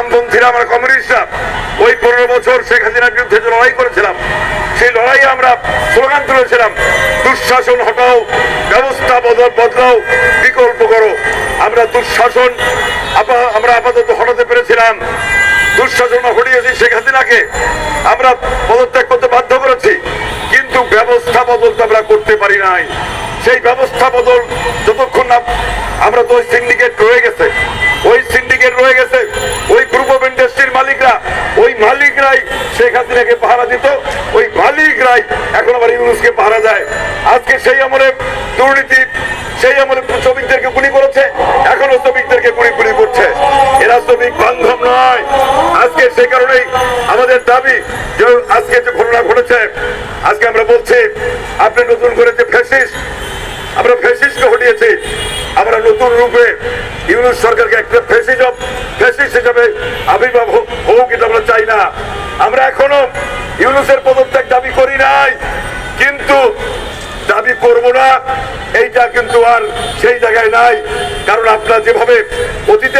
বামপন্থীরা আমরা কমিউনিস্টরা, ওই পনেরো বছর শেখ হাসিনার বিরুদ্ধে যে লড়াই করেছিলাম, সেই লড়াইয়ে আমরা স্লোগান তুলেছিলাম, দুঃশাসন হটাও, ব্যবস্থা বদল বদলাও, বিকল্প করো। আমরা দুঃশাসন আমরা আপাতত হটাতে পেরেছিলাম। দুঃশাসন হটিয়েছি শেখ হাসিনাকে। আমরা পদত্যাগ করতে বাধ্য করেছি, কিন্তু ব্যবস্থা বদল তো আমরা করতে পারি নাই। সেই ব্যবস্থা বদল যতক্ষণ না আমরা তো সিন্ডিকেট মালিকরাই শেখ হাসিনাকে পাহারা দিত। ওই মালিকরাই এখন আবার ইউনুসকে পাহারা দেয়। আজকে সেই আমলে দুর্নীতি, সেই আমলে শ্রমিকদেরকে গুলি করেছে, এখনও শ্রমিকদেরকে গুলি গুলি করছে। এরা শ্রমিক বান্ধব নয়। আজকে সেই কারণেই আমাদের দাবি যে আজকে যে ঘটনা ঘটেছে, আজকে আমরা বলছি, আপনি নতুন করে যে ফ্যাসিস্ট, আমরা ফ্যাসিস্টকে হটিয়েছি আমরা নতুন রূপে ইউনুস সরকারকে একটা ফ্যাসিজম ফেসিস হিসাবে আবির্ভাব হোক এটা আমরা চাই না। আমরা এখনও ইউনুসের পদত্যাগ দাবি করি নাই, কিন্তু দাবি করব না, এইটা কিন্তু আর সেই জায়গায় নাই, কারণ আপনারা যেভাবে অতীতের